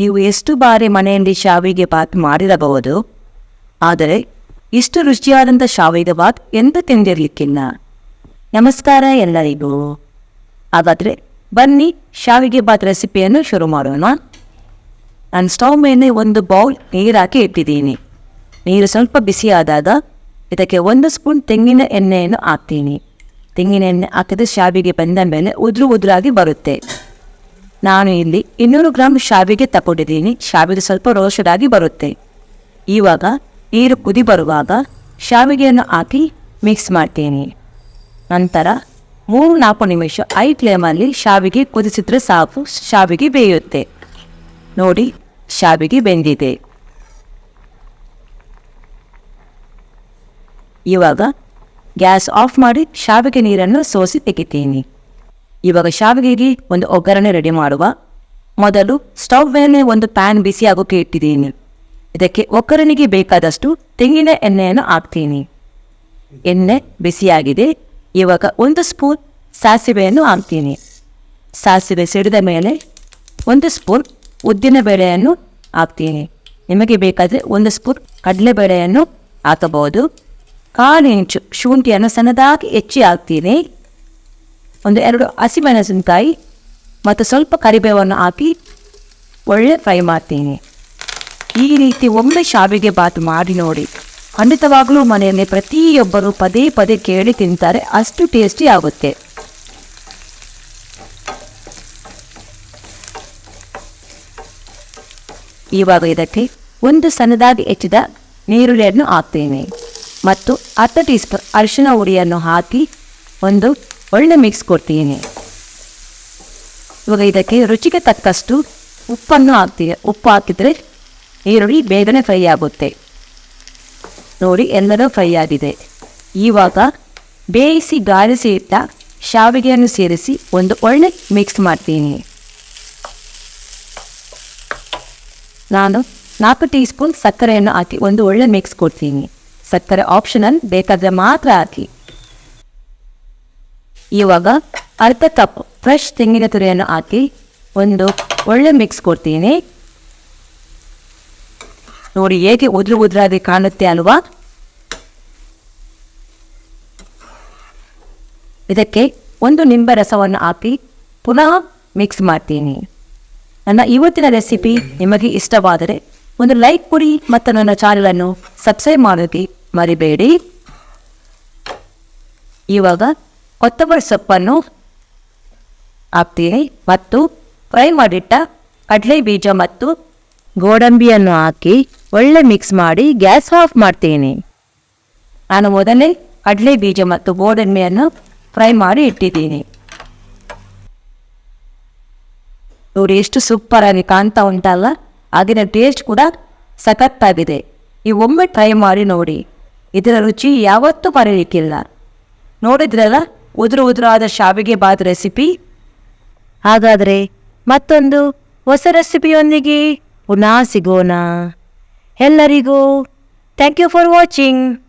ನೀವು ಎಷ್ಟು ಬಾರಿ ಮನೆಯಲ್ಲಿ ಶಾವಿಗೆ ಬಾತ್ ಮಾಡಿರಬಹುದು? ಆದರೆ, ಇಷ್ಟು ರುಚಿಯಾದಂಥ ಶಾವಿಗೆ ಬಾತ್ ಎಂದು ತಿಂದಿರಲಿಕ್ಕಿಲ್ಲ ನಮಸ್ಕಾರ ಎಲ್ಲರಿಗೂ. ಹಾಗಾದರೆ, ಬನ್ನಿ ಶಾವಿಗೆ ಬಾತ್ ರೆಸಿಪಿಯನ್ನು ಶುರು ಮಾಡೋಣ. ನಾನು ಸ್ಟವ್ ಮೇಲೆ ಒಂದು ಬೌಲ್ ನೀರು ಹಾಕಿ ಇಟ್ಟಿದ್ದೀನಿ. ನೀರು ಸ್ವಲ್ಪ ಬಿಸಿಯಾದಾಗ ಇದಕ್ಕೆ ಒಂದು ಸ್ಪೂನ್ ತೆಂಗಿನ ಎಣ್ಣೆಯನ್ನು ಹಾಕ್ತೀನಿ. ತೆಂಗಿನ ಎಣ್ಣೆ ಹಾಕಿದ್ರೆ ಶಾವಿಗೆ ಬಂದ ಮೇಲೆ ಉದುರು ಉದುರಾಗಿ ಬರುತ್ತೆ. ನಾನು ಇಲ್ಲಿ ಇನ್ನೂರು ಗ್ರಾಮ್ ಶಾವಿಗೆ ತಗೊಂಡಿದ್ದೀನಿ ಶಾವಿಗೆ ಸ್ವಲ್ಪ ಆಗಿ ಬರುತ್ತೆ. ಇವಾಗ ನೀರು ಕುದಿ ಬರುವಾಗ ಶಾವಿಗೆಯನ್ನು ಹಾಕಿ ಮಿಕ್ಸ್ ಮಾಡ್ತೀನಿ. ನಂತರ ಮೂರು ನಾಲ್ಕು ನಿಮಿಷ ಐ ಫ್ಲೇಮಲ್ಲಿ ಶಾವಿಗೆ ಕುದಿಸಿದ್ರೆ ಸಾಕು. ಶಾವಿಗೆ ಬೇಯುತ್ತೆ. ನೋಡಿ, ಶಾವಿಗೆ ಬೆಂದಿದೆ. ಇವಾಗ ಗ್ಯಾಸ್ ಆಫ್ ಮಾಡಿ ಶಾವಿಗೆ ನೀರನ್ನು ಸೋಸಿ ತೆಗಿತೀನಿ. ಇವಾಗ ಶಾವಿಗೆಗೆ ಒಂದು ಒಗ್ಗರಣೆ ರೆಡಿ ಮಾಡುವ. ಮೊದಲು ಸ್ಟವ್ ಮೇಲೆ ಒಂದು ಪ್ಯಾನ್ ಬಿಸಿ ಆಗೋಕೆ ಇಟ್ಟಿದ್ದೀನಿ. ಇದಕ್ಕೆ ಒಗ್ಗರಣೆಗೆ ಬೇಕಾದಷ್ಟು ತೆಂಗಿನ ಎಣ್ಣೆಯನ್ನು ಹಾಕ್ತೀನಿ. ಎಣ್ಣೆ ಬಿಸಿಯಾಗಿದೆ. ಇವಾಗ ಒಂದು ಸ್ಪೂನ್ ಸಾಸಿವೆಯನ್ನು ಹಾಕ್ತೀನಿ. ಸಾಸಿವೆ ಸಿಡಿದ ಮೇಲೆ ಒಂದು ಸ್ಪೂನ್ ಉದ್ದಿನ ಬೇಳೆಯನ್ನು ಹಾಕ್ತೀನಿ. ನಿಮಗೆ ಬೇಕಾದರೆ ಒಂದು ಸ್ಪೂನ್ ಕಡಲೆಬೇಳೆಯನ್ನು ಹಾಕಬಹುದು. ಕಾಲು ಇಂಚು ಶುಂಠಿಯನ್ನು ಸಣ್ಣದಾಗಿ ಹೆಚ್ಚಿ ಹಾಕ್ತೀನಿ. ಒಂದು ಎರಡು ಹಸಿಮೆಣಸಿನಕಾಯಿ ಮತ್ತು ಸ್ವಲ್ಪ ಕರಿಬೇವನ್ನು ಹಾಕಿ ಒಳ್ಳೆ ಫ್ರೈ ಮಾಡ್ತೀನಿ. ಈ ರೀತಿ ಒಮ್ಮೆ ಶಾವಿಗೆ ಬಾತ್ ಮಾಡಿ ನೋಡಿ. ಖಂಡಿತವಾಗಲೂ ಮನೆಯಲ್ಲಿ ಪ್ರತಿಯೊಬ್ಬರು ಪದೇ ಪದೇ ಕೇಳಿ ತಿಂತಾರೆ, ಅಷ್ಟು ಟೇಸ್ಟಿ ಆಗುತ್ತೆ. ಇವಾಗ ಇದಕ್ಕೆ ಒಂದು ಸಣ್ಣದಾಗಿ ಹೆಚ್ಚಿದ ನೀರುಳ್ಳಿಯನ್ನು ಹಾಕ್ತೀನಿ. ಮತ್ತು ಹತ್ತು ಟೀ ಸ್ಪೂನ್ ಅರಿಶಿನ ಹುಡಿಯನ್ನು ಹಾಕಿ ಒಂದು ಒಳ್ಳೆ ಮಿಕ್ಸ್ ಕೊಡ್ತೀನಿ. ಇವಾಗ ಇದಕ್ಕೆ ರುಚಿಗೆ ತಕ್ಕಷ್ಟು ಉಪ್ಪನ್ನು ಹಾಕ್ತೀವಿ ಉಪ್ಪು ಹಾಕಿದರೆ ಈರುಳ್ಳಿ ಬೇಗನೆ ಫ್ರೈ ಆಗುತ್ತೆ. ನೋಡಿ, ಎಲ್ಲರೂ ಫ್ರೈ ಆಗಿದೆ. ಇವಾಗ ಬೇಯಿಸಿ ಗಾಳಿಸಿ ಇಟ್ಟ ಶಾವಿಗೆಯನ್ನು ಸೇರಿಸಿ ಒಂದು ಒಳ್ಳೆ ಮಿಕ್ಸ್ ಮಾಡ್ತೀನಿ. ನಾನು ನಾಲ್ಕು ಟೀ ಸ್ಪೂನ್ ಸಕ್ಕರೆಯನ್ನು ಹಾಕಿ ಒಂದು ಒಳ್ಳೆ ಮಿಕ್ಸ್ ಕೊಡ್ತೀನಿ. ಸಕ್ಕರೆ ಆಪ್ಷನಲ್ ಬೇಕಾದರೆ ಮಾತ್ರ ಹಾಕಿ. ಇವಾಗ ಅರ್ಧ ಕಪ್ ಫ್ರೆಶ್ ತೆಂಗಿನ ತುರಿಯನ್ನು ಹಾಕಿ ಒಂದು ಒಳ್ಳೆ ಮಿಕ್ಸ್ ಕೊಡ್ತೀನಿ. ನೋಡಿ ಹೇಗೆ ಉದುರು ಉದುರಾಗಿ ಕಾಣುತ್ತೆ ಅಲ್ವಾ? ಇದಕ್ಕೆ ಒಂದು ನಿಂಬೆ ರಸವನ್ನು ಹಾಕಿ ಪುನಃ ಮಿಕ್ಸ್ ಮಾಡ್ತೀನಿ. ನನ್ನ ಇವತ್ತಿನ ರೆಸಿಪಿ ನಿಮಗೆ ಇಷ್ಟವಾದರೆ ಒಂದು ಲೈಕ್ ಕೊಡಿ ಮತ್ತು ನನ್ನ ಚಾನಲನ್ನು ಸಬ್ಸ್ಕ್ರೈಬ್ ಮಾಡೋಕ್ಕೆ ಮರಿಬೇಡಿ. ಇವಾಗ ಕೊತ್ತಂಬರಿ ಸೊಪ್ಪನ್ನು ಹಾಕ್ತೀನಿ ಮತ್ತು ಫ್ರೈ ಮಾಡಿಟ್ಟ ಕಡಲೆ ಬೀಜ ಮತ್ತು ಗೋಡಂಬಿಯನ್ನು ಹಾಕಿ ಒಳ್ಳೆ ಮಿಕ್ಸ್ ಮಾಡಿ ಗ್ಯಾಸ್ ಆಫ್ ಮಾಡ್ತೀನಿ. ನಾನು ಮೊದಲೇ ಕಡಲೆ ಬೀಜ ಮತ್ತು ಗೋಡಂಬಿಯನ್ನು ಫ್ರೈ ಮಾಡಿ ಇಟ್ಟಿದ್ದೀನಿ. ನೋಡಿ ಎಷ್ಟು ಸೂಪರ್ ಆಗಿ ಕಾಣ್ತಾ ಉಂಟಲ್ಲ? ಆಗಿನ ಟೇಸ್ಟ್ ಕೂಡ ಸಖತ್ತಾಗಿದೆ. ಈ ಒಮ್ಮೆ ಟ್ರೈ ಮಾಡಿ ನೋಡಿ. ಇದರ ರುಚಿ ಯಾವತ್ತೂ ಮರೆಯಲಿಕ್ಕಿಲ್ಲ ನೋಡಿದ್ರಲ್ಲ? ಉದುರು ಉದುರಾದ ಶಾವಿಗೆ ಬಾತ್ ರೆಸಿಪಿ. ಹಾಗಾದರೆ ಮತ್ತೊಂದು ಹೊಸ ರೆಸಿಪಿಯೊಂದಿಗೆ ಪುನಃ ಸಿಗೋಣ. ಎಲ್ಲರಿಗೂ ಥ್ಯಾಂಕ್ ಯು ಫಾರ್ ವಾಚಿಂಗ್